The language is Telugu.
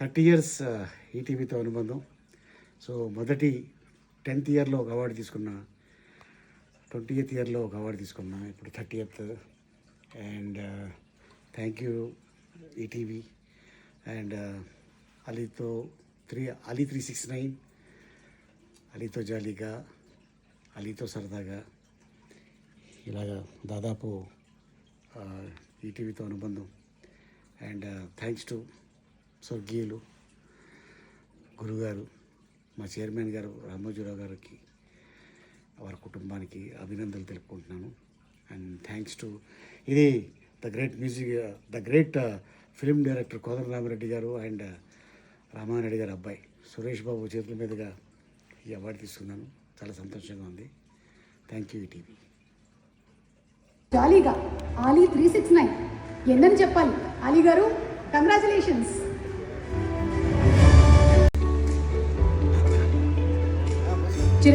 థర్టీ ఇయర్స్ ఈటీవీతో అనుబంధం. సో మొదటి టెన్త్ ఇయర్లో ఒక అవార్డు తీసుకున్నా ట్వంటీ ఎయిత్ ఇయర్లో ఒక అవార్డు తీసుకున్నా ఇప్పుడు thirty eighth. And thank you ETV and అలీతో three Ali three six nine అలీతో జాలీగా అలీతో సరదాగా ఇలాగా దాదాపు ఈటీవీతో అనుబంధం. అండ్ థ్యాంక్స్ టు స్వర్గీయులు గురుగారు మా చైర్మన్ గారు రామోజీరావు గారికి వారి కుటుంబానికి అభినందనలు తెలుపుకుంటున్నాను. అండ్ థ్యాంక్స్ టు ఇది the great music the great film director Kodara Ramareddy గారు అండ్ uh, రామారెడ్డి గారు అబ్బాయి సురేష్ బాబు చేతుల మీదుగా ఈ అవార్డు తీసుకున్నాను. చాలా సంతోషంగా ఉంది. థ్యాంక్ యూ ఈటీవీ జాలీగా ఆలీ త్రీ సిక్స్ నైన్. ఎన్నని చెప్పాలి? అలీ గారు కంగ్రాచులేషన్స్